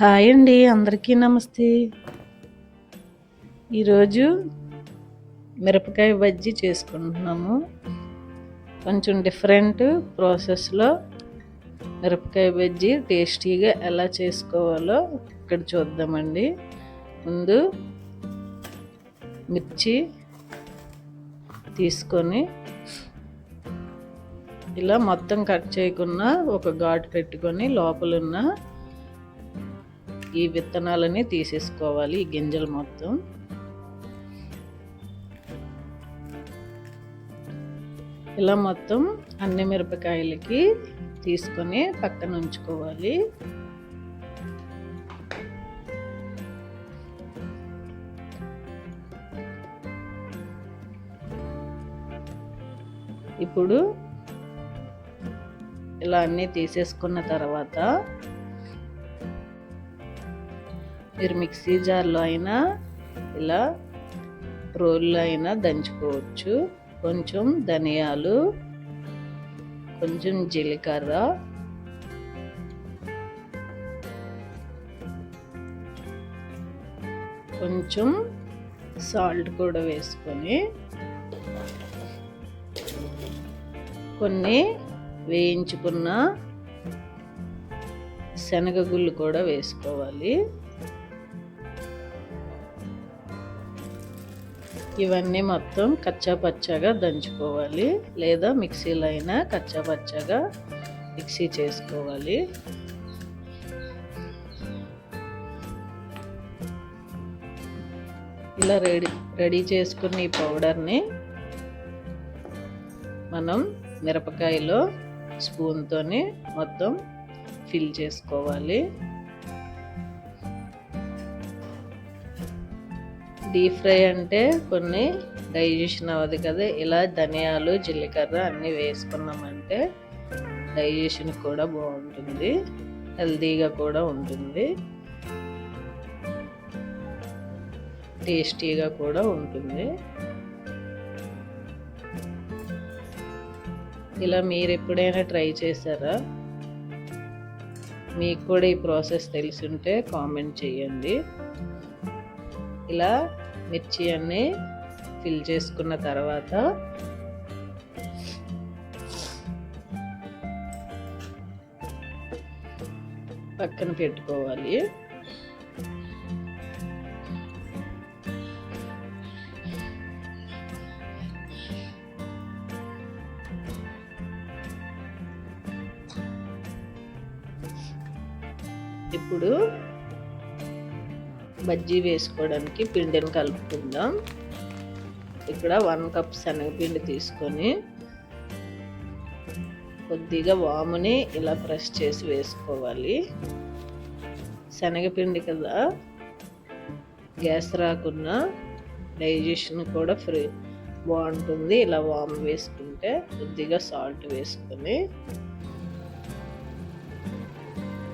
Hi అండి అందరికీ నమస్తే. ఈరోజు మిరపకాయ బజ్జీ చేసుకుంటున్నాము. కొంచెం డిఫరెంట్ ప్రాసెస్లో మిరపకాయ బజ్జీ టేస్టీగా ఎలా చేసుకోవాలో ఇక్కడ చూద్దామండి. ముందు మిర్చి తీసుకొని ఇలా మొత్తం కట్ చేయకుండా ఒక ఘాటు పెట్టుకొని లోపలున్న ఈ విత్తనాలని తీసేసుకోవాలి ఈ గింజలు మొత్తం. ఇలా మొత్తం అన్ని మిరపకాయలకి తీసుకొని పక్కన ఉంచుకోవాలి. ఇప్పుడు ఇలా అన్నీ తీసేసుకున్న తర్వాత మీరు మిక్సీ జార్లో అయినా ఇలా రోల్లో అయినా దంచుకోవచ్చు. కొంచెం ధనియాలు కొంచెం జీలకర్ర. కొంచెం సాల్ట్ కూడా వేసుకొని కొన్ని వేయించుకున్న శనగగుళ్ళు కూడా వేసుకోవాలి. ఇవన్నీ మొత్తం కచ్చా పచ్చగా దంచుకోవాలి. లేదా మిక్సీలో అయినా కచ్చా పచ్చగా మిక్సీ చేసుకోవాలి. ఇలా రెడీ రెడీ చేసుకున్న ఈ పౌడర్ని మనం మిరపకాయలో స్పూన్తోని మొత్తం ఫిల్ చేసుకోవాలి. డీప్ ఫ్రై అంటే కొన్ని డైజెషన్ అవ్వదు కదా. ఇలా ధనియాలు జీలకర్ర అన్నీ వేసుకున్నామంటే డైజెషన్ కూడా బాగుంటుంది. హెల్తీగా కూడా ఉంటుంది. టేస్టీగా కూడా ఉంటుంది. ఇలా మీరు ఎప్పుడైనా ట్రై చేశారా? మీకు కూడా ఈ ప్రాసెస్ తెలిసి ఉంటే కామెంట్ చేయండి. ఇలా మిర్చి అన్నీ ఫిల్ చేసుకున్న తర్వాత పక్కన పెట్టుకోవాలి. ఇప్పుడు బజ్జీ వేసుకోవడానికి పిండిని కలుపుకుందాం. ఇక్కడ వన్ కప్ శనగపిండి తీసుకొని కొద్దిగా వాముని ఇలా ప్రెస్ చేసి వేసుకోవాలి. శనగపిండి కదా గ్యాస్ రాకుండా డైజెషన్ కూడా ఫ్రీ బాగుంటుంది. ఇలా వామ్ వేసుకుంటే కొద్దిగా సాల్ట్ వేసుకొని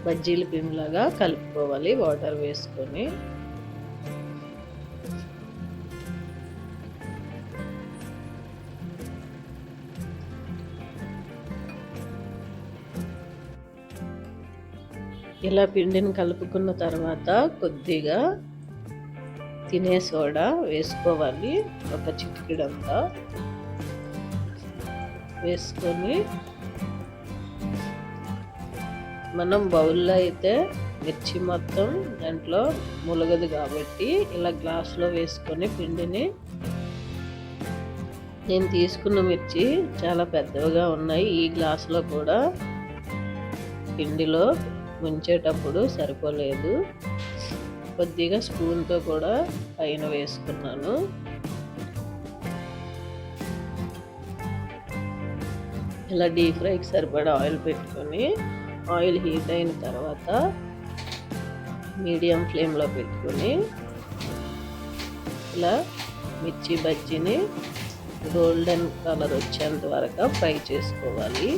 బజ్జీల పిండిలాగా కలుపుకోవాలి వాటర్ వేసుకొని. ఇలా పిండిని కలుపుకున్న తర్వాత కొద్దిగా తినే సోడా వేసుకోవాలి ఒక చిటికిడంతా వేసుకొని మనం బౌల్లో అయితే మిర్చి మొత్తం దాంట్లో ములగదు కాబట్టి ఇలా గ్లాస్లో వేసుకొని పిండిని నేను తీసుకున్న మిర్చి చాలా పెద్దవిగా ఉన్నాయి ఈ గ్లాస్లో కూడా పిండిలో ముంచేటప్పుడు సరిపోలేదు. కొద్దిగా స్పూన్తో కూడా పైన వేసుకున్నాను. ఇలా డీప్ ఫ్రైకి సరిపడా ఆయిల్ పెట్టుకొని ఆయిల్ హీట్ అయిన తర్వాత మీడియం ఫ్లేమ్లో పెట్టుకొని ఇలా మిర్చి బజ్జీని గోల్డెన్ కలర్ వచ్చేంత వరకు ఫ్రై చేసుకోవాలి.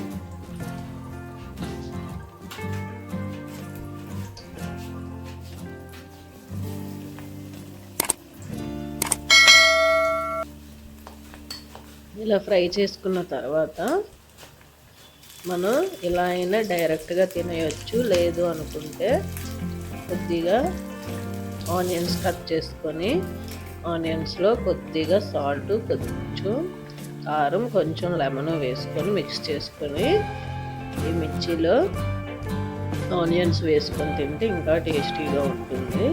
ఇలా ఫ్రై చేసుకున్న తర్వాత మనం ఇలా అయినా డైరెక్ట్గా తినేయచ్చు. లేదు అనుకుంటే కొద్దిగా ఆనియన్స్ కట్ చేసుకొని ఆనియన్స్లో కొద్దిగా సాల్ట్ కొంచెం కారం కొంచెం లెమన్ వేసుకొని మిక్స్ చేసుకొని ఈ మిర్చిలో ఆనియన్స్ వేసుకొని తింటే ఇంకా టేస్టీగా ఉంటుంది.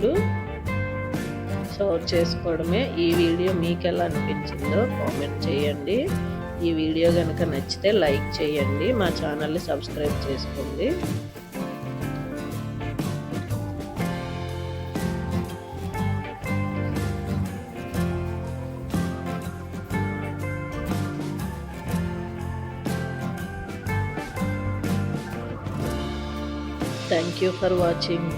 ఇప్పుడు సర్వ్ చేసుకోవడమే. ఈ వీడియో మీకు ఎలా అనిపించిందో కామెంట్ చేయండి. ఈ వీడియో కనుక నచ్చితే లైక్ చేయండి. మా ఛానల్ని సబ్స్క్రైబ్ చేసుకోండి. Thank you for watching